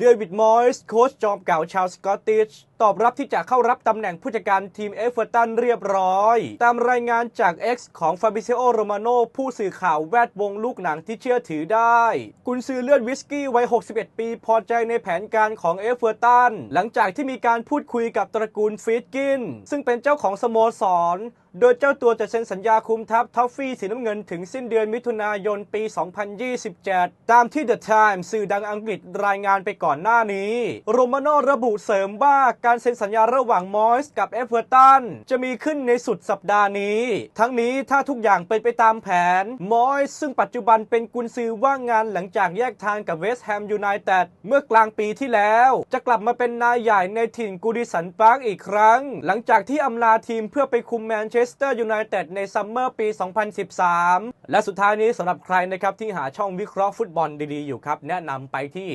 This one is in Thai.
เดวิดมอยส์โค้ชจอมเก่าชาวสกอตติชตอบรับที่จะเข้ารับตำแหน่งผู้จัดการทีมเอฟเวอร์ตันเรียบร้อย ตามรายงานจาก X ของฟาบิเซโอโรมาโนผู้สื่อข่าวแวดวงลูกหนังที่เชื่อถือได้ กุนซือเลือดวิสกี้วัย 61 ปี พอใจในแผนการของเอฟเวอร์ตันหลังจากที่มีการพูดคุยกับตระกูลฟีดกิน ซึ่งเป็นเจ้าของสโมสร โดยเจ้าตัวจะเซ็นสัญญาคุมทัพทอฟฟี่สีน้ำเงินถึงสิ้นเดือนมิถุนายนปี 2027 ตามที่ The Times สื่อดังอังกฤษรายงานไปก่อนหน้านี้ โรมาโนระบุเสริมว่าการเซ็นสัญญาระหว่างมอยส์กับเอฟเวอร์ตันจะมีขึ้นในสุดสัปดาห์นี้ ทั้งนี้ถ้าทุกอย่างเป็นไปตามแผน มอยส์ซึ่งปัจจุบันเป็นกุนซือว่างงานหลังจากแยกทางกับเวสต์แฮมยูไนเต็ดเมื่อกลางปีที่แล้ว จะกลับมาเป็นนายใหญ่ในถิ่นกูดิสันปาร์กอีกครั้ง หลังจากที่อำลาทีมเพื่อไปคุมแมนเชสสเตอร์ยูไนเต็ดในซัมเมอร์ปี 2013 และสุดท้ายนี้สำหรับใครนะครับที่หาช่องวิเคราะห์ฟุตบอลดีๆอยู่ครับ แนะนำไปที่